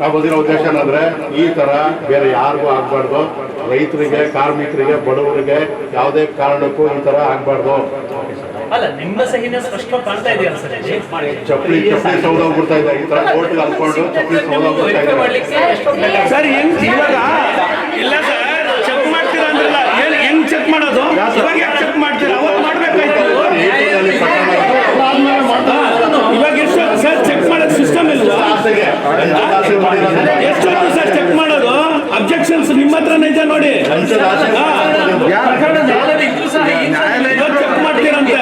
ನಾವು ಬಂದಿರೋ ಉದ್ದೇಶ ಏನಂದ್ರೆ ಈ ತರ ಬೇರೆ ಯಾರಿಗೂ ಆಗ್ಬಾರ್ದು. ರೈತರಿಗೆ ಕಾರ್ಮಿಕರಿಗೆ ಬಡವರಿಗೆ ಯಾವುದೇ ಕಾರಣಕ್ಕೂ ಈ ತರ ಆಗ್ಬಾರ್ದು. ಅಲ್ಲ ನಿಮ್ಮ ಸಹಿನ ಸ್ಪಷ್ಟವಾಗಿ ಕಾಣ್ತಾ ಇದೆಯಲ್ಲ ಸರ್ ಚಪ್ಪಲಿ ಚಪ್ಪಲಿ ಸೌದೋಗ್ಬಿಡ್ತಾ ಇದೆ. ಈ ತರ ಕೋರ್ಟ್ಗೆ ಅನ್ಕೊಂಡು ಚಪ್ಪಲಿ ಸೌದೋಗ್ಬಿಡ್ತಾ ಹೋಗ್ಬಿಡ್ತಾ ಇದೆ. ಸರ್ ಇವಾಗ ಇಲ್ಲ ಸರ್ ಚೆಕ್ ಮಾಡ್ತೀರಾ ಅಂದ್ರಲ್ಲ ಏನ್ ಹೆಂಗ್ ಚೆಕ್ ಮಾಡೋದು ಇವಾಗ ಯಾಕೆ ಚೆಕ್ ಮಾಡ್ತೀರಾ ಅವತ್ತು ಮಾಡ್ಬೇಕಾಯ್ತು ನೇತೃತ್ವದಲ್ಲಿ ಪ್ರಕರಣ ಇದೆ. ಇವಾಗ ಎಷ್ಟು ಸರ್ ಚೆಕ್ ಮಾಡೋದು ಸಿಸ್ಟಮ್ ಇಲ್ವಾ ಆಸೆಗೆ ಲಂಚದ ಆಸೆ ಮಾಡಿರೋದ್ರಿಂದ ಎಷ್ಟೊತ್ತು ಸರ್ ಚೆಕ್ ಮಾಡೋದು ಅಬ್ಜೆಕ್ಷನ್ಸ್ ನಿಮ್ಮ ಹತ್ರನೇ ಇದೆ ನೋಡಿ ಲಂಚದ ಆಸೆ ಮಾಡಿರೋದ್ರಿಂದ ಪ್ರಕರಣ ನ್ಯಾಯಾಲಯ ಇದ್ರೂ ಸಹ ಈ ಸಲ ಚೆಕ್ ಮಾಡ್ತೀರಂತೆ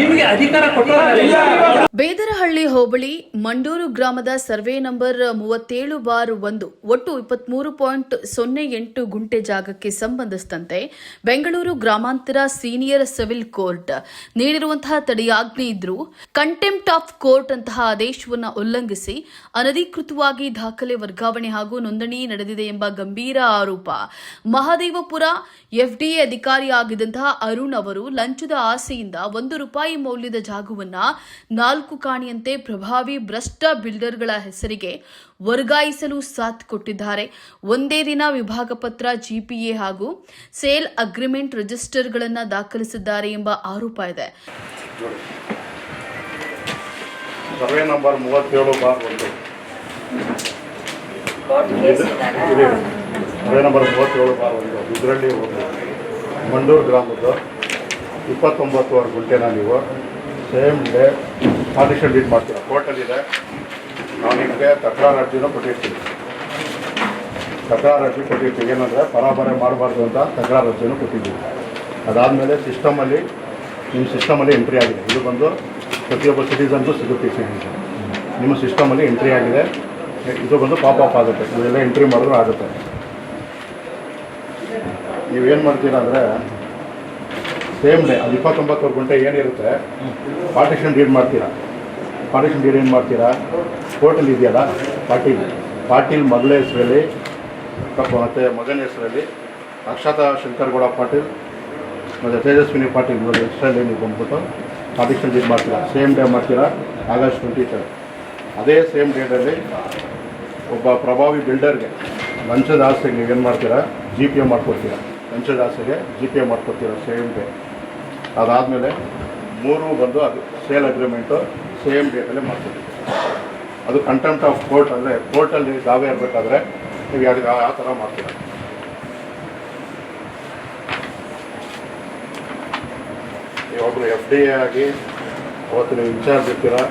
ನಿಮಗೆ ಅಧಿಕಾರ ಕೊಟ್ಟರು ಬೇದರಹಳ್ಳಿ ಹೋಬಳಿ ಮಂಡೂರು ಗ್ರಾಮದ ಸರ್ವೆ ನಂಬರ್ ಮೂವತ್ತೇಳು ಬಾರ್ ಒಂದು, ಒಟ್ಟು ಇಪ್ಪತ್ಮೂರು ಪಾಯಿಂಟ್ ಸೊನ್ನೆ ಎಂಟು ಗುಂಟೆ ಜಾಗಕ್ಕೆ ಸಂಬಂಧಿಸಿದಂತೆ ಬೆಂಗಳೂರು ಗ್ರಾಮಾಂತರ ಸೀನಿಯರ್ ಸಿವಿಲ್ ಕೋರ್ಟ್ ನೀಡಿರುವಂತಹ ತಡೆಯಾಜ್ಞೆ ಇದ್ರೂ ಕಂಟೆಂಪ್ಟ್ ಆಫ್ ಕೋರ್ಟ್ ಅಂತಹ ಆದೇಶವನ್ನು ಉಲ್ಲಂಘಿಸಿ ಅನಧಿಕೃತವಾಗಿ ದಾಖಲೆ ವರ್ಗಾವಣೆ ಹಾಗೂ ನೋಂದಣಿ ನಡೆದಿದೆ ಎಂಬ ಗಂಭೀರ ಆರೋಪ. ಮಹದೇವಪುರ ಎಫ್ಡಿಎ ಅಧಿಕಾರಿಯಾಗಿದ್ದಂತಹ ಅರುಣ್ ಅವರು ಲಂಚದ ಆಸೆಯಿಂದ ಒಂದು ರೂಪಾಯಿ ಮೌಲ್ಯದ ಜಾಗವನ್ನು ನಾಲ್ಕು ಕಾಣಿಯಂತೆ ಪ್ರಭಾವಿ ಭ್ರಷ್ಟ ಬಿಲ್ಡರ್ಗಳ ಹೆಸರಿಗೆ ವರ್ಗಾಯಿಸಲು ಸಾಥ್ ಕೊಟ್ಟಿದ್ದಾರೆ. ಒಂದೇ ದಿನ ವಿಭಾಗ ಪತ್ರ ಜಿಪಿಎ ಹಾಗೂ ಸೇಲ್ ಅಗ್ರಿಮೆಂಟ್ ರಿಜಿಸ್ಟರ್ಗಳನ್ನು ದಾಖಲಿಸಿದ್ದಾರೆ ಎಂಬ ಆರೋಪ ಇದೆ. ಸರ್ವೆ ನಂಬರ್ ಮೂವತ್ತೇಳು ಬಾರ್ ಒಂದು. ಸರ್ವೆ ನಂಬರ್ ಮೂವತ್ತೇಳು ಬಾರ್ ಒಂದು. ಇದರಲ್ಲಿ ಒಂದು. ಮಂಡೂರು ಗ್ರಾಮದ್ದು ಇಪ್ಪತ್ತೊಂಬತ್ತುವರೆ ಗುಂಟೆನ ನೀವು ಸೇಮ್ ಡೇ ಪಾರ್ಟಿಷನ್ ಡೀಟ್ ಮಾಡ್ತೀರಾ? ಕೋರ್ಟಲ್ಲಿದೆ ನಾವು ನಿಮಗೆ ತಕರಾರು ಅರ್ಜಿನೂ ಕೊಟ್ಟಿರ್ತೀವಿ ತಕರಾರು ಅರ್ಜಿ ಕೊಟ್ಟಿರ್ತೀವಿ ಏನಂದರೆ ಪರಾಬರ ಮಾಡಬಾರ್ದು ಅಂತ ತಕರಾರು ಅರ್ಜಿನೂ ಕೊಟ್ಟಿದ್ದೀವಿ ಅದಾದಮೇಲೆ ಸಿಸ್ಟಮಲ್ಲಿ, ನಿಮ್ಮ ಸಿಸ್ಟಮಲ್ಲಿ ಎಂಟ್ರಿ ಆಗಿದೆ. ಇದು ಬಂದು ಪ್ರತಿಯೊಬ್ಬ ಸಿಟಿಸನ್ಗೂ ಸಿಗುತ್ತೆ ಸಿಟಿಸನ್ ನಿಮ್ಮ ಸಿಸ್ಟಮಲ್ಲಿ ಎಂಟ್ರಿ ಆಗಿದೆ. ಇದು ಬಂದು ಪಾಪ್ ಅಪ್ ಆಗುತ್ತೆ. ಇದೆಲ್ಲ ಎಂಟ್ರಿ ಮಾಡಿದ್ರು ಆಗುತ್ತೆ. ನೀವೇನು ಮಾಡ್ತೀರಾ ಅಂದರೆ ಸೇಮ್ ಡೇ ಅದು ಇಪ್ಪತ್ತೊಂಬತ್ತು ಗಂಟೆ ಏನಿರುತ್ತೆ ಪಾರ್ಟಿಷನ್ ಡೀಡ್ ಮಾಡ್ತೀರಾ? ಪಾರ್ಟಿಷನ್ ಡೀಲ್ ಏನು ಮಾಡ್ತೀರಾ? ಹೋಟೆಲ್ ಇದೆಯಲ್ಲ? ಪಾಟೀಲ್. ಪಾಟೀಲ್ ಮಗಳ ಹೆಸರಲ್ಲಿ ಮತ್ತು ಮಗನ ಹೆಸರಲ್ಲಿ, ಅಕ್ಷತಾ ಶಂಕರಗೌಡ ಪಾಟೀಲ್, ಮತ್ತು ತೇಜಸ್ವಿನಿ ಪಾಟೀಲ್ ನೋಡಿ ಹೆಸರಲ್ಲಿ ನೀವು ಬಂದ್ಬಿಟ್ಟು ಪಾರ್ಟಿಷನ್ ಡೀಲ್ ಮಾಡ್ತೀರಾ? ಸೇಮ್ ಡೇ ಮಾಡ್ತೀರಾ? ಆಗಸ್ಟ್ ಟ್ವೆಂಟಿ ಥರ್ಡ್ ಅದೇ ಸೇಮ್ ಡೇಟಲ್ಲಿ ಒಬ್ಬ ಪ್ರಭಾವಿ ಬಿಲ್ಡರ್ಗೆ ಲಂಚದ ಆಸೆಗೆ ಏನು ಮಾಡ್ತೀರಾ? ಜಿ ಪಿ ಎ ಮಾಡ್ಕೊಡ್ತೀರಾ. ಲಂಚದ ಆಸೆಗೆ ಜಿ ಪಿ ಎ ಮಾಡ್ಕೊಡ್ತೀರಾ ಸೇಮ್ ಡೇ ಅದಾದಮೇಲೆ ಮೂರು ಬಂದು ಅದು ಸೇಲ್ ಅಗ್ರಿಮೆಂಟು ಸೇಮ್ ಡೇಟಲ್ಲೇ ಮಾಡ್ತೀವಿ. ಅದು ಕಂಟೆಂಪ್ಟ್ ಆಫ್ ಕೋರ್ಟ್ ಅಂದರೆ ಕೋರ್ಟಲ್ಲಿ ದಾವೆ ಇರಬೇಕಾದ್ರೆ ನೀವು ಯಾರು ಆ ಥರ ಮಾಡ್ತೀರಾ? ನೀವೊಬ್ಬರು ಎಫ್ ಡಿ ಎ ಆಗಿ ಅವತ್ತು ನೀವು ಇನ್ಚಾರ್ಜ್ ಇರ್ತೀರಾ?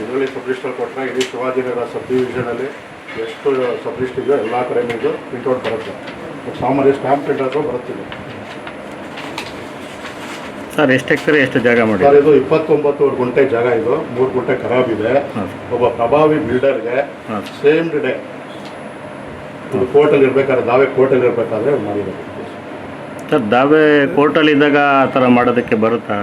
ಇದರಲ್ಲಿ ಸಬ್ ಲಿಸ್ಟಲ್ಲಿ ಕೊಟ್ಟರೆ ಇಡೀ ಶಿವಾಜಿನಗರ ಸಬ್ ಡಿವಿಷನಲ್ಲಿ ಎಷ್ಟು ಸಬ್ ಲಿಸ್ಟ್ ಇದೆಯೋ ಎಲ್ಲ ಕಡೆ ನೀವು ಪ್ರಿಂಟ್ಔಟ್ ಬರುತ್ತೆ. ಸಾಮಾನ್ಯ ಸ್ಟ್ಯಾಂಪ್ ಆದರೂ ಬರುತ್ತಿದೆ. ಸರ್ ಎಷ್ಟು ಎಕರೆ ಎಷ್ಟು ಜಾಗ ಮಾಡಿ ಸರ್ ಇದು ಇಪ್ಪತ್ತೊಂಬತ್ತು ಗುಂಟೆ ಜಾಗ ಇದು. ಮೂರು ಗುಂಟೆ ಖರಾಬ್ ಇದೆ. ಒಬ್ಬ ಪ್ರಭಾವಿ ಬಿಲ್ಡರ್ಗೆ. ಸೇಮ್ ಡೇ ಒಂದು ಕೋರ್ಟಲ್ಲಿ ಇರಬೇಕಾದ್ರೆ ದಾವೆ ಕೋರ್ಟಲ್ಲಿ ಇರಬೇಕಾದ್ರೆ ಮಾಡಿರೋದು ಸರ್. ದಾವೆ ಕೋರ್ಟಲ್ಲಿ ಇದ್ದಾಗ ಆ ಥರ ಮಾಡೋದಕ್ಕೆ ಬರುತ್ತಾ?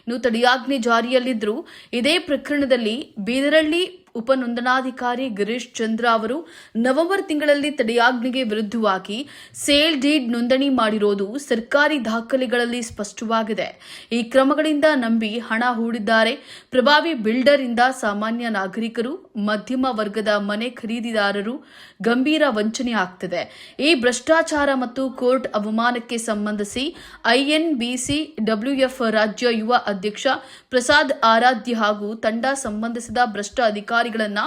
ಇನ್ನು ತಡೆಯಾಜ್ಞೆ ಜಾರಿಯಲ್ಲಿದ್ದರೂ ಇದೇ ಪ್ರಕರಣದಲ್ಲಿ ಬೀದರಳ್ಳಿ ಉಪನೋಂದಣಾಧಿಕಾರಿ ಗಿರೀಶ್ ಚಂದ್ರ ಅವರು ನವೆಂಬರ್ ತಿಂಗಳಲ್ಲಿ ತಡೆಯಾಜ್ಞೆಗೆ ವಿರುದ್ಧವಾಗಿ ಸೇಲ್ ಡೀಡ್ ನೋಂದಣಿ ಮಾಡಿರೋದು ಸರ್ಕಾರಿ ದಾಖಲೆಗಳಲ್ಲಿ ಸ್ಪಷ್ಟವಾಗಿದೆ. ಈ ಕ್ರಮಗಳಿಂದ ನಂಬಿ ಹಣ ಹೂಡಿದ್ದಾರೆ. ಪ್ರಭಾವಿ ಬಿಲ್ಡರ್ ಇಂದ ಸಾಮಾನ್ಯ ನಾಗರಿಕರು, ಮಧ್ಯಮ ವರ್ಗದ ಮನೆ ಖರೀದಿದಾರರು ಗಂಭೀರ ವಂಚನೆ ಆಗ್ತಿದೆ. ಈ ಭ್ರಷ್ಟಾಚಾರ ಮತ್ತು ಕೋರ್ಟ್ ಅವಮಾನಕ್ಕೆ ಸಂಬಂಧಿಸಿ ಐಎನ್ಬಿಸಿ ಡಬ್ಲ್ಯೂಎಫ್ ರಾಜ್ಯ ಯುವ ಅಧ್ಯಕ್ಷ ಪ್ರಸಾದ್ ಆರಾಧ್ಯ ಹಾಗೂ ತಂಡ ಸಂಬಂಧಿಸಿದ ಭ್ರಷ್ಟ ಅಧಿಕಾರಿಗಳನ್ನ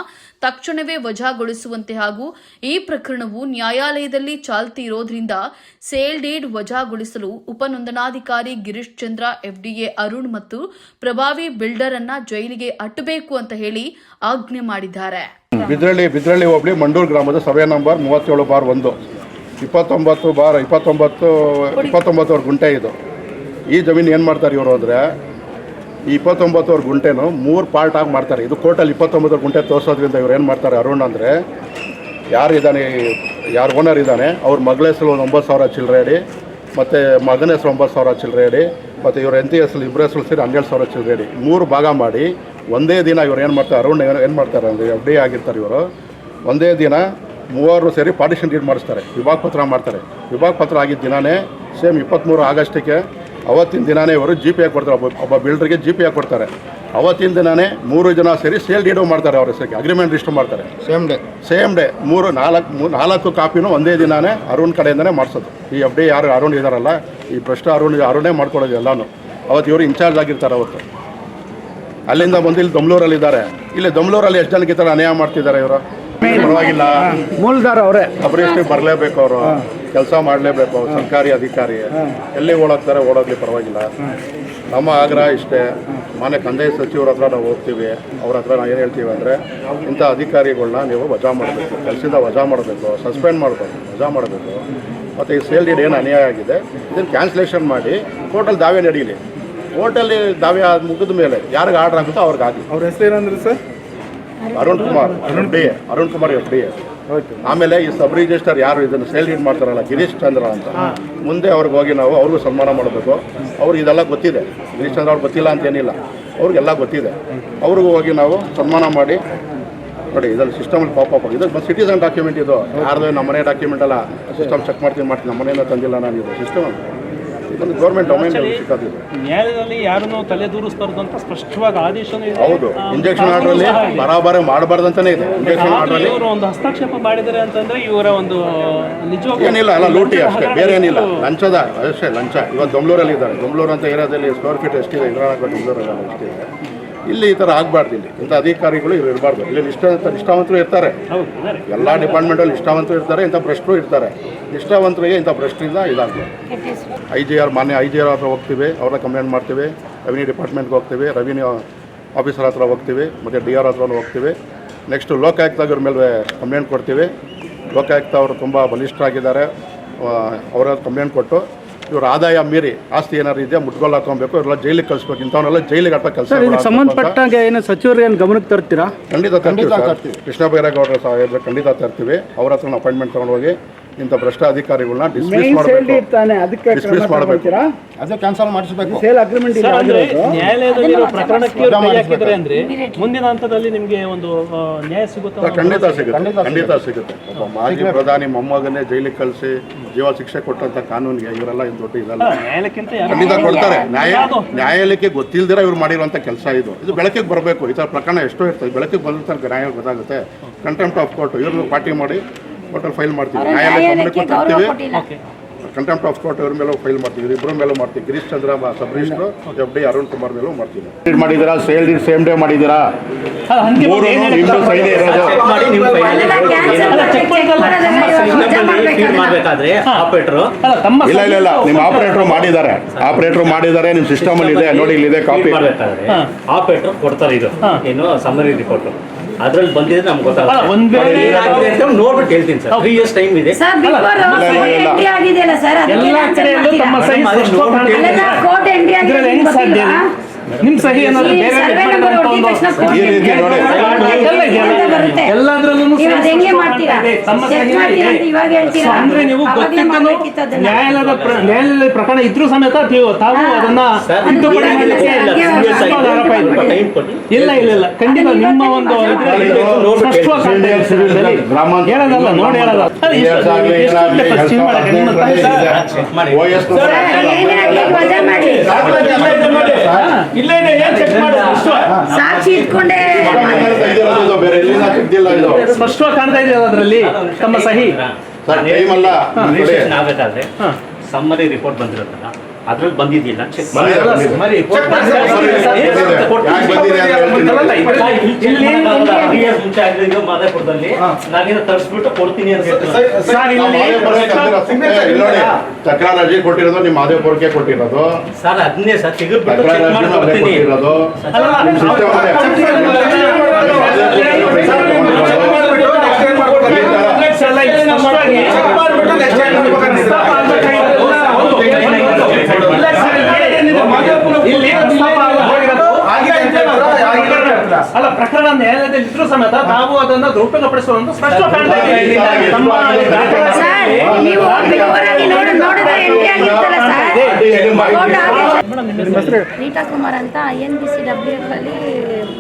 ತಕ್ಷಣವೇ ವಜಾಗೊಳಿಸುವಂತೆ ಹಾಗೂ ಈ ಪ್ರಕರಣವು ನ್ಯಾಯಾಲಯದಲ್ಲಿ ಚಾಲ್ತಿ ಇರೋದ್ರಿಂದ ಸೇಲ್ ಡೀಡ್ ವಜಾಗೊಳಿಸಲು ಉಪನೋಂದಣಾಧಿಕಾರಿ ಗಿರೀಶ್ ಚಂದ್ರ, ಎಫ್ಡಿಎ ಅರುಣ್ ಮತ್ತು ಪ್ರಭಾವಿ ಬಿಲ್ಡರ್ ಅನ್ನ ಜೈಲಿಗೆ ಅಟ್ಟಬೇಕು ಅಂತ ಹೇಳಿ ಆಜ್ಞೆ ಮಾಡಿದ್ದಾರೆ. ಬಿದ್ರಳ್ಳಿ ಬಿದ್ರಳ್ಳಿ ಹೋಬಳಿ, ಮಂಡೂರು ಗ್ರಾಮದ ಸರ್ವೆ ನಂಬರ್ ಮೂವತ್ತೇಳು ಬಾರ್ ಒಂದು. ಇಪ್ಪತ್ತೊಂಬತ್ತು ಬಾರ್, ಇಪ್ಪತ್ತೊಂಬತ್ತು, ಇಪ್ಪತ್ತೊಂಬತ್ತುವರೆ ಗುಂಟೆ ಇದು. ಈ ಜಮೀನು ಏನು ಮಾಡ್ತಾರೆ ಇವರು ಅಂದರೆ ಈ ಇಪ್ಪತ್ತೊಂಬತ್ತುವರೆ ಗುಂಟೆನು ಮೂರು ಪಾರ್ಟ್ ಆಗಿ ಮಾಡ್ತಾರೆ. ಇದು ಕೋರ್ಟಲ್ಲಿ ಇಪ್ಪತ್ತೊಂಬತ್ತರ ಗುಂಟೆ ತೋರಿಸೋದ್ರಿಂದ ಇವ್ರು ಏನು ಮಾಡ್ತಾರೆ ಅರುಣ್ ಅಂದರೆ ಯಾರಿದ್ದಾನೆ ಯಾರು ಓನರ್ ಇದ್ದಾನೆ ಅವ್ರ ಮಗಳ ಹೆಸರು ಒಂದು ಒಂಬತ್ತು ಸಾವಿರ ಚಿಲ್ಲರೆ ಅಡಿ, ಮತ್ತು ಮಗನ ಹೆಸರು ಒಂಬತ್ತು ಸಾವಿರ ಚಿಲ್ಲರೆ ಅಡಿ, ಮತ್ತು ಇವ್ರ ಎಂತಿ ಹೆಸರು ಇಬ್ಬರ ಹೆಸರು ಸೇರಿ ಹನ್ನೆರಡು ಸಾವಿರ ಚಿಲ್ಲರೆ ಅಡಿ. ಮೂರು ಭಾಗ ಮಾಡಿ ಒಂದೇ ದಿನ ಇವ್ರು ಏನು ಮಾಡ್ತಾರೆ, ಅರುಣ್ ಏನು ಏನು ಮಾಡ್ತಾರೆ ಅಂದರೆ ಎಫ್ ಡಿ ಆಗಿರ್ತಾರೆ ಇವರು. ಒಂದೇ ದಿನ ಮೂವರು ಸೇರಿ ಪಾರ್ಟಿಷನ್ ಡೀಡ್ ಮಾಡಿಸ್ತಾರೆ. ವಿಭಾಗ ಪತ್ರ ಮಾಡ್ತಾರೆ. ವಿಭಾಗ ಪತ್ರ ಆಗಿದ್ದ ದಿನವೇ ಸೇಮ್ ಇಪ್ಪತ್ತ್ಮೂರು ಆಗಸ್ಟಿಗೆ ಅವತ್ತಿನ ದಿನಾನೇ ಇವರು ಜಿ ಪಿ ಕೊಡ್ತಾರೆ. ಒಬ್ಬ ಒಬ್ಬ ಬಿಲ್ಡರ್ಗೆ ಜಿ ಪಿ ಕೊಡ್ತಾರೆ. ಅವತ್ತಿನ ದಿನನೇ ಮೂರು ಜನ ಸೇರಿ ಸೇಲ್ ಡೀಡೋ ಮಾಡ್ತಾರೆ ಅವ್ರ ಹೆಸರಿಗೆ. ಅಗ್ರಿಮೆಂಟ್ ರಿಜಿಸ್ಟರ್ ಮಾಡ್ತಾರೆ. ಸೇಮ್ ಡೇ ಸೇಮ್ ಡೇ ಮೂರು ನಾಲ್ಕು ಮೂರು ನಾಲ್ಕು ಕಾಪಿನೂ ಒಂದೇ ದಿನಾನೇ ಅರುಣ್ ಕಡೆಯಿಂದನೇ ಮಾಡಿಸೋದು. ಈ ಎಫ್ ಡಿ ಯಾರು ಅರುಣ್ ಇದ್ದಾರಲ್ಲ ಈ ಭ್ರಷ್ಟ ಅರುಣ್ ಅರುಣೇ ಮಾಡ್ಕೊಳ್ಳೋದು ಎಲ್ಲಾನು. ಅವತ್ತು ಇವರು ಇನ್ಚಾರ್ಜ್ ಆಗಿರ್ತಾರೆ ಅವತ್ತು. ಅಲ್ಲಿಂದ ಬಂದು ಇಲ್ಲಿ ದಮ್ಲೂರಲ್ಲಿದ್ದಾರೆ. ಇಲ್ಲಿ ದಮ್ಲೂರಲ್ಲಿ ಎಷ್ಟು ಜನಕ್ಕೆ ಈ ಥರ ಅನ್ಯಾಯ ಮಾಡ್ತಿದ್ದಾರೆ ಇವರು? ಪರವಾಗಿಲ್ಲ. ಮೂಲದಾರ ಅವರೇ. ಅಪರೇಷನ್ ಬರಲೇಬೇಕು ಅವರು. ಕೆಲಸ ಮಾಡಲೇಬೇಕು ಅವ್ರು ಸರ್ಕಾರಿ ಅಧಿಕಾರಿ. ಎಲ್ಲಿ ಓಡೋಗ್ತಾರೆ ಓಡೋಗ್ಲಿ ಪರವಾಗಿಲ್ಲ. ನಮ್ಮ ಆಗ್ರಹ ಇಷ್ಟೇ. ಮಾನ್ಯ ಕಂದಾಯ ಸಚಿವರ ಹತ್ರ ನಾವು ಹೋಗ್ತೀವಿ. ಅವ್ರ ಹತ್ರ ನಾವು ಏನು ಹೇಳ್ತೀವಿ ಅಂದರೆ ಇಂಥ ಅಧಿಕಾರಿಗಳನ್ನ ನೀವು ವಜಾ ಮಾಡಬೇಕು. ಕೆಲಸದಿಂದ ವಜಾ ಮಾಡಬೇಕು. ಸಸ್ಪೆಂಡ್ ಮಾಡಬೇಕು. ವಜಾ ಮಾಡಬೇಕು. ಮತ್ತು ಈ ಸೇಲ್ ಡೀಡ್ ಏನು ಅನ್ಯಾಯ ಆಗಿದೆ ಇದನ್ನು ಕ್ಯಾನ್ಸಲೇಷನ್ ಮಾಡಿ ಕೋರ್ಟಲ್ಲಿ ದಾವೆ ನಡೀಲಿ. ಕೋರ್ಟಲ್ಲಿ ದಾವೆ ಆದ ಮುಗಿದ ಮೇಲೆ ಯಾರಿಗೆ ಆರ್ಡರ್ ಆಗುತ್ತೋ ಅವ್ರಿಗೆ ಆಗಲಿ ಅವ್ರ ಹೆಸರು ಏನಂದ್ರೆ sir? Arun Kumar, Arun D A, Arun Kumar F D A. ಆಮೇಲೆ ಈ ಸಬ್ ರಿಜಿಸ್ಟರ್ ಯಾರು ಇದನ್ನು ಸೇಲ್ ಡೀಡ್ ಮಾಡ್ತಾರಲ್ಲ, ಗಿರೀಶ್ ಚಂದ್ರ ಅಂತ. ಮುಂದೆ ಅವ್ರಿಗೆ ಹೋಗಿ ನಾವು ಅವ್ರಿಗೂ ಸನ್ಮಾನ ಮಾಡಬೇಕು. ಅವ್ರಿಗೆ ಇದೆಲ್ಲ ಗೊತ್ತಿದೆ. ಗಿರೀಶ್ ಚಂದ್ರ ಅವ್ರು ಗೊತ್ತಿಲ್ಲ ಅಂತೇನಿಲ್ಲ ಅವ್ರಿಗೆಲ್ಲ ಗೊತ್ತಿದೆ. ಅವ್ರಿಗೂ ಹೋಗಿ ನಾವು ಸನ್ಮಾನ ಮಾಡಿ, ನೋಡಿ, ಇದ್ರಲ್ಲಿ ಸಿಸ್ಟಮಲ್ಲಿ ಪಾಪ್ ಇದು ಸಿಟಿಸನ್ ಡಾಕ್ಯುಮೆಂಟ್ ಇದು. ಯಾರ್ದು ನಮ್ಮ ಮನೆ ಡಾಕ್ಯುಮೆಂಟ್ ಅಲ್ಲ ಸಿಸ್ಟಮ್ ಚೆಕ್ ಮಾಡ್ತೀನಿ ಮಾಡ್ತೀನಿ, ನಮ್ಮ ಮನೆಯಿಂದ ತಂದಿಲ್ಲ ನಾನು ಇದು ಸಿಸ್ಟಮ್ ಇದೊಂದು ಗೌರ್ಮೆಂಟ್ ಡೊಮೈನ್ ನ್ಯಾಯದಲ್ಲಿ ನ್ಯಾಯಾಲಯದಲ್ಲಿ ಯಾರನ್ನೂ ತಲೆದೂರಿಸಬಾರ್ದು ಅಂತ ಸ್ಪಷ್ಟವಾಗಿ ಆದೇಶ ಇದೆ. ಹೌದು. ಆ, ಇಂಜೆಕ್ಷನ್ ಆರ್ಡರ್ ಆರ್ಡ್ರಲ್ಲಿ ಸಹ ಇದೆ. ಬರಾಬರಿ ಮಾಡಬಾರ್ದಂತಾನೆ ಇದೆ. ಇಂಜೆಕ್ಷನ್ ಆರ್ಡರ್ ಆರ್ಡ್ರಲ್ಲಿ ಇವರು ಒಂದು ಹಸ್ತಕ್ಷೇಪ ಮಾಡಿದರೆ ಅಂತಂದ್ರೆ ಇವರ ಒಂದು ನಿಜವಾಗ್ಲೂ ಏನಿಲ್ಲ ಅಲ್ಲ ಲೂಟಿ ಅಷ್ಟೇ. ಬೇರೆ ಏನಿಲ್ಲ. ಲಂಚದ ಅಷ್ಟೇ ಲಂಚ. ಇವತ್ತು ಬೆಂಗಳೂರಲ್ಲಿ ಇದ್ದಾರೆ. ಬೆಂಗಳೂರು ಅಂತ ಏರಿಯಾದಲ್ಲಿ ಸ್ಕ್ವೇರ್ ಫೀಟ್ ಎಷ್ಟಿದೆ? ಇಂದ್ರಾನಗರ ಬೆಂಗಳೂರಲ್ಲಿ ಎಷ್ಟಿದೆ? ಇಲ್ಲಿ ಈ ಥರ ಆಗಬಾರ್ದು ಇಲ್ಲಿ. ಇಂಥ ಅಧಿಕಾರಿಗಳು ಇಲ್ಲಿ ಇರಬಾರ್ದು. ಇಲ್ಲಿ ನಿಷ್ಠ ನಿಷ್ಠಾವಂತರು ಇರ್ತಾರೆ. ಎಲ್ಲ ಡಿಪಾರ್ಟ್ಮೆಂಟಲ್ಲಿ ನಿಷ್ಠಾವಂತರು ಇರ್ತಾರೆ, ಇಂಥ ಭ್ರಷ್ಟರು ಇರ್ತಾರೆ. ನಿಷ್ಠಾವಂತರಿಗೆ ಇಂಥ ಭ್ರಷ್ಟರಿಂದ ಇದಾಗಬಾರ್ದು ಐ ಜಿ ಆರ್ ಮಾನ್ಯ ಐ ಜಿ ಆರ್ ಹತ್ರ ಹೋಗ್ತೀವಿ, ಅವ್ರನ್ನ ಕಂಪ್ಲೇಂಟ್ ಮಾಡ್ತೀವಿ. ರೆವಿನ್ಯೂ ಡಿಪಾರ್ಟ್ಮೆಂಟ್ಗೆ ಹೋಗ್ತೀವಿ ರೆವಿನ್ಯೂ ಆಫೀಸರ್ ಹತ್ರ ಹೋಗ್ತೀವಿ, ಮತ್ತು ಡಿ ಆರ್ ಹತ್ರನೂ ಹೋಗ್ತೀವಿ. ನೆಕ್ಸ್ಟ್ ಲೋಕಾಯುಕ್ತ ಮೇಲೆ ಕಂಪ್ಲೇಂಟ್ ಕೊಡ್ತೀವಿ. ಲೋಕಾಯುಕ್ತ ಅವರು ತುಂಬ ಬಲಿಷ್ಠರಾಗಿದ್ದಾರೆ. ಅವರ ಕಂಪ್ಲೇಂಟ್ ಕೊಟ್ಟು ಇವ್ರ ಆದಾಯ ಮೀರಿ ಆಸ್ತಿ ಏನಾದ್ರು ಇದೆಯಾ ಮುಟ್ಗೋಲ್ ಹಾಕೊಬೇಕು ಇವರೆಲ್ಲ ಜೈಲಿಗೆ ಕಳಿಸ್ಬೇಕು ಇಂಥವನ್ನೆಲ್ಲ ಜೈಲಿಗೆ ಅಟ್ಟ ಕೆಲಸ ಇದಕ್ಕೆ ಸಂಬಂಧಪಟ್ಟಂಗೆ ಏನು ಸಚಿವರು ಏನು ಗಮನಕ್ಕೆ ತರ್ತೀರಾ? ಖಂಡಿತ ತರ್ತೀವಿ ಸರ್. ಕೃಷ್ಣ ಬೈರೇಗೌಡರ ಸಹ ಖಂಡಿತ ತರ್ತೀವಿ. ಅವ್ರ ಹತ್ರ ಅಪಾಯಿಂಟ್ಮೆಂಟ್ ತೊಗೊಂಡೋಗಿ ಇಂಥ ಭ್ರಷ್ಟ ಅಧಿಕಾರಿಗಳನ್ನ ಡಿಸ್ಮಿಸ್ ಮಾಡಬೇಕು. ಡಿಸ್ಮಿಸ್ ಮಾಡಬೇಕು. ಅದು ಕ್ಯಾನ್ಸಲ್ ಮಾಡಿಸ್ಬೇಕು. ಸೇಲ್ ಅಗ್ರಿಮೆಂಟ್ ಇಲ್ಲ ಸರ್, ಅಂದ್ರೆ. ನ್ಯಾಯಾಲಯದಲ್ಲಿ ಇರೋ ಪ್ರಕರಣಕ್ಕೆ ಇವ್ರು ಕೈ ಅಂದ್ರೆ ಮುಂದಿನ ಹಂತದಲ್ಲಿ ನಿಮ್ಗೆ ಒಂದು ನ್ಯಾಯ ಸಿಗುತ್ತಾ ಖಂಡಿತ ಸಿಗುತ್ತೆ. ಖಂಡಿತ ಸಿಗುತ್ತೆ. ಒಬ್ಬ ಮಾಜಿ ಪ್ರಧಾನಿ ಮೊಮ್ಮಗನೇ ಜೈಲಿಗೆ ಕಳಿಸಿ ಜೀವ ಶಿಕ್ಷೆ ಕೊಟ್ಟಂತ ಕಾನೂನಿಗೆ ಇವರೆಲ್ಲ ಇನ್ ದೊಡ್ಡ ಇದಲ್ಲ. ಖಂಡಿತ ಕೊಡ್ತಾರೆ. ನ್ಯಾಯ? ನ್ಯಾಯಾಲಯಕ್ಕೆ ಗೊತ್ತಿಲ್ದಿರ ಇವ್ರು ಮಾಡಿರುವಂತ ಕೆಲಸ ಇದು. ಇದು ಬೆಳಕಿಗೆ ಬರಬೇಕು. ಈ ಥರ ಪ್ರಕರಣ ಎಷ್ಟೋ ಇರ್ತದೆ. ಬೆಳಕಿಗೆ ಬಂದ ತನಕ ನ್ಯಾಯ ಗೊತ್ತಾಗುತ್ತೆ. ಕಂಟೆಂಪ್ಟ್ ಆಫ್ ಕೋರ್ಟ್ ಇವ್ರನ್ನ ಪಾರ್ಟಿ ಮಾಡಿ ಕೋರ್ಟಲ್ಲಿ ಫೈಲ್ ಮಾಡ್ತೀವಿ. ನ್ಯಾಯಾಲಯ ಗಮನಕ್ಕೆ ತರ್ತೀವಿ ಕಂಟೆಂಪ್ಟ್ ಆಫ್ ಕೋರ್ಟ್ ಅವ್ರ ಮೇಲೂ ಫೈಲ್ ಮಾಡ್ತೀವಿ. ಇಬ್ಬರ ಮೇಲೂ ಮಾಡ್ತೀವಿ. Girish Chandra sub registrar F D Arun Kumar ಮೇಲೂ ಮಾಡ್ತೀವಿ. ಮಾಡಿದ್ದೀರಾ? ಸೇಲ್ ಡಿ ಸೇಮ್ ಡೇ ಮಾಡಿದ್ದೀರಾ? ಇಲ್ಲ ಇಲ್ಲ ಇಲ್ಲ. ನಿಮ್ಮ ಆಪರೇಟರ್ ಮಾಡಿದ್ದಾರೆ. ಆಪರೇಟರ್ ಮಾಡಿದ್ದಾರೆ. ನಿಮ್ಮ ಸಿಸ್ಟಮ್ ಅಲ್ಲಿ ಇದೆ. ನೋಡಿ ಇಲ್ಲಿದೆ ಕಾಪಿ. ಆಪರೇಟರ್ ಕೊಡ್ತಾರೆ ಇದು. ಏನು ಸಮರಿ ರಿಪೋರ್ಟ್ ಅದ್ರಲ್ಲಿ ಬಂದಿದ್ರೆ ನಮ್ಗೆ ಗೊತ್ತಾಗಲ್ಲ ಗೊತ್ತಾಗುತ್ತೆ ಒಂದ್ ವೇಳೆ ನೋಡ್ಬಿಟ್ಟು ಹೇಳ್ತೀನಿ ಸರ್. ತ್ರೀ ಇಯರ್ಸ್ ಟೈಮ್ ಇದೆ. ಸರ್ ಬಿಫೋರ್ ಇಲ್ಲ, ಇಲ್ಲ. ಎಂಟ್ರಿ ಆಗಿದೆಯಲ್ಲ ಸರ್ ಅದಕ್ಕೆ ಎಲ್ಲಾ ಕಡೆಯಲ್ಲೂ ತಮ್ಮ ಕೋರ್ಟ್ ಎಂಟ್ರಿ ಆಗಿದೆ ನಿಮ್ ಸಹಿ ಏನಾದ್ರು ಬೇರೆ. ಎಲ್ಲದ್ರಲ್ಲೂ ಅಂದ್ರೆ ನೀವು ಗೊತ್ತಿದ್ದನು ನ್ಯಾಯಾಲಯದ ಪ್ರ- ನ್ಯಾಯಾಲಯದ ಪ್ರಕರಣ ಇದ್ರೂ ಸಮೇತ ನೀವು ತಾವು ಅದನ್ನ ಇಲ್ಲ, ಇಲ್ಲ, ಇಲ್ಲ, ಖಂಡಿತ ನಿಮ್ಮ ಒಂದು ಹೇಳೋದಲ್ಲ ನೋಡಿ ಹೇಳೋದಲ್ಲ ಎಷ್ಟು- ಇಲ್ಲ ಇದೆ ಏನ್ ಚೆಕ್ ಮಾಡಿ ಸ್ಪಷ್ಟ- ಸಾಕ್ಷಿ ಇಟ್ಕೊಂಡೇ ಇದು, ಬೇರೆ ಎಲ್ಲಿಂದ ತೆಗ್ದಿಲ್ಲ ಇದು ಸ್ಪಷ್ಟವಾಗಿ ಕಾಣ್ತಾ ಇದೆ ಅದರಲ್ಲಿ? ತಮ್ಮ ಸಹಿ? ಸರ್ ಟೈಮ್ ಅಲ್ಲ ನೋಡಿ. ರಿಜಿಸ್ಟ್ರೇಷನ್ ಆಗಬೇಕಾದ್ರೆ? ಸಮ್ಮರಿ ರಿಪೋರ್ಟ್ ಬಂದಿರುತ್ತಲ್ಲ. ಅದ್ರಲ್ಲಿ ಬಂದಿದ್ದಿಲ್ಲ ಚೆಕ್ ಮಾದಾಪುರದಲ್ಲಿ ನಾನೇನು ತರಿಸ್ಬಿಟ್ಟು ಕೊಡ್ತೀನಿ ಅಂತ ಕೊಟ್ಟಿರೋದು ನಿಮ್ಮ ಮಾದೇಪುರಕ್ಕೆ ಕೊಟ್ಟಿರೋದು ಸರ್ ಅದನ್ನೇ ಸರ್ ತೆಗೆದ್ಬಿಟ್ಟು ಚೆಕ್ ಅಲ್ಲ ಪ್ರಕರಣ ನ್ಯಾಯಾಲಯದಲ್ಲಿ ಇದ್ರೂ ಸಮೇತ ನಾವು ಅದನ್ನ ದುರುಪಯೋಗಪಡಿಸುವಂತ ಸ್ಪಷ್ಟ ನೀವು ರೀಟಾ ಕುಮಾರ್ ಅಂತ I N B C W F ಅಲ್ಲಿ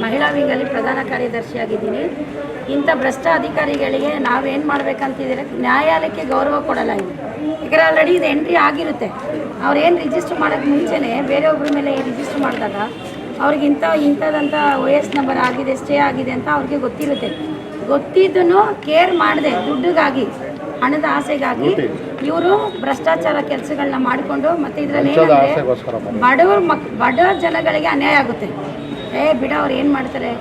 ಮಹಿಳಾ ವಿಂಗಲ್ಲಿ ಪ್ರಧಾನ ಕಾರ್ಯದರ್ಶಿಯಾಗಿದ್ದೀನಿ. ಇಂಥ ಭ್ರಷ್ಟ ಅಧಿಕಾರಿಗಳಿಗೆ ನಾವೇನು ಮಾಡಬೇಕಂತಿದ್ದೀರ? ನ್ಯಾಯಾಲಯಕ್ಕೆ ಗೌರವ ಕೊಡಲ್ಲ ಇದು ಈಗ ಆಲ್ರೆಡಿ ಇದು ಎಂಟ್ರಿ ಆಗಿರುತ್ತೆ. ಅವ್ರೇನು ಏನು ರಿಜಿಸ್ಟರ್ ಮಾಡೋಕ್ಕೆ ಮುಂಚೆನೇ ಬೇರೆಯೊಬ್ಬರ ಮೇಲೆ ರಿಜಿಸ್ಟರ್ ಮಾಡಿದಾಗ ಅವ್ರಿಗೆ ಇಂಥ ಇಂಥದಂಥ ಒ ಎಸ್ ನಂಬರ್ ಆಗಿದೆ ಸ್ಟೇ ಆಗಿದೆ ಅಂತ ಅವ್ರಿಗೆ ಗೊತ್ತಿರುತ್ತೆ. ಗೊತ್ತಿದ್ದೂ ಕೇರ್ ಮಾಡದೆ ದುಡ್ಡಿಗಾಗಿ. ಹಣದ ಆಸೆಗಾಗಿ ಇವರು ಭ್ರಷ್ಟಾಚಾರ ಕೆಲಸಗಳನ್ನ ಮಾಡಿಕೊಂಡು ಮತ್ತೆ ಇದರಲ್ಲಿ. ಬಡವ್ರ ಮಕ್ ಬಡ ಜನಗಳಿಗೆ ಅನ್ಯಾಯ ಆಗುತ್ತೆ. ಏ ಬಿಡ ಅವ್ರು ಏನು ಮಾಡ್ತಾರೆ?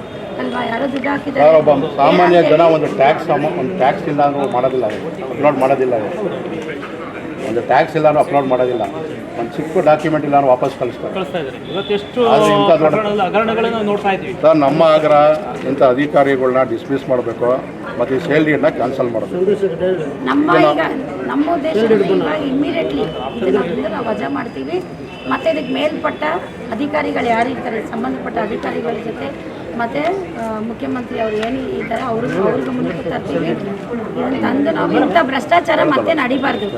ಅಲ್ವಾ? ಯಾರೋ ದುಡ್ಡು ಹಾಕಿದ್ದಾರೆ ಸಾಮಾನ್ಯ ಜನ ಒಂದು ಟ್ಯಾಕ್ಸ್ ಒಂದು ಟ್ಯಾಕ್ಸ್ ಇಲ್ಲ ಮಾಡೋದಿಲ್ಲ ಮಾಡೋದಿಲ್ಲ. ಒಂದು ಟ್ಯಾಕ್ಸ್ ಇಲ್ಲ ಅಂದ್ರೂ ಅಪ್ಲೋಡ್ ಮಾಡೋದಿಲ್ಲ. ಒಂದು ಚಿಕ್ಕ ಡಾಕ್ಯುಮೆಂಟ್ ಇಲ್ಲ ಅಂದ್ರೆ ವಾಪಸ್ ಕಳಿಸ್ತಾರೆ. ಕಳಿಸ್ತಾ ಇದ್ದಾರೆ. ಇವತ್ತೆಷ್ಟು ಆದ್ರೆ ಇಂಥ ದೊಡ್ಡ- ಪ್ರಕರಣಗಳು ಹಗರಣಗಳನ್ನ ನಾವು ನೋಡ್ತಾ ಇದ್ವಿ ಸರ್ ನಮ್ಮ ಆಗ್ರಹ ಇಂಥ ಅಧಿಕಾರಿಗಳನ್ನ ಡಿಸ್ಮಿಸ್ ಮಾಡಬೇಕು. ಮತ್ತು ಈ ಸೇಲ್ ಕ್ಯಾನ್ಸಲ್ ಮಾಡಬೇಕು. ನಮ್ಮ ಈಗ ನಮ್ಮ ಇಮ್ಮಿಡಿಯೇಟ್ಲಿ ಇದನ್ನ ನಾವು ವಜಾ ಮಾಡ್ತೀವಿ. ಮತ್ತೆ ಇದಕ್ಕೆ ಮೇಲ್ಪಟ್ಟ ಅಧಿಕಾರಿಗಳು ಯಾರು ಇರ್ತಾರೆ ಸಂಬಂಧಪಟ್ಟ ಅಧಿಕಾರಿಗಳ ಜೊತೆ ಮತ್ತೆ ಆ, ಮುಖ್ಯಮಂತ್ರಿ ಅವರು ಏನು ಇದ್ದಾರೆ ಅವ್ರಿಗೆ ಅವ್ರಿಗೆ ಗಮನಕ್ಕೆ ತರ್ತೀವಿ. ಇದನ್ನ ತಂದು ನಾವು ಇಂಥ ಭ್ರಷ್ಟಾಚಾರ ಮತ್ತೆ ನಡಿಬಾರ್ದು.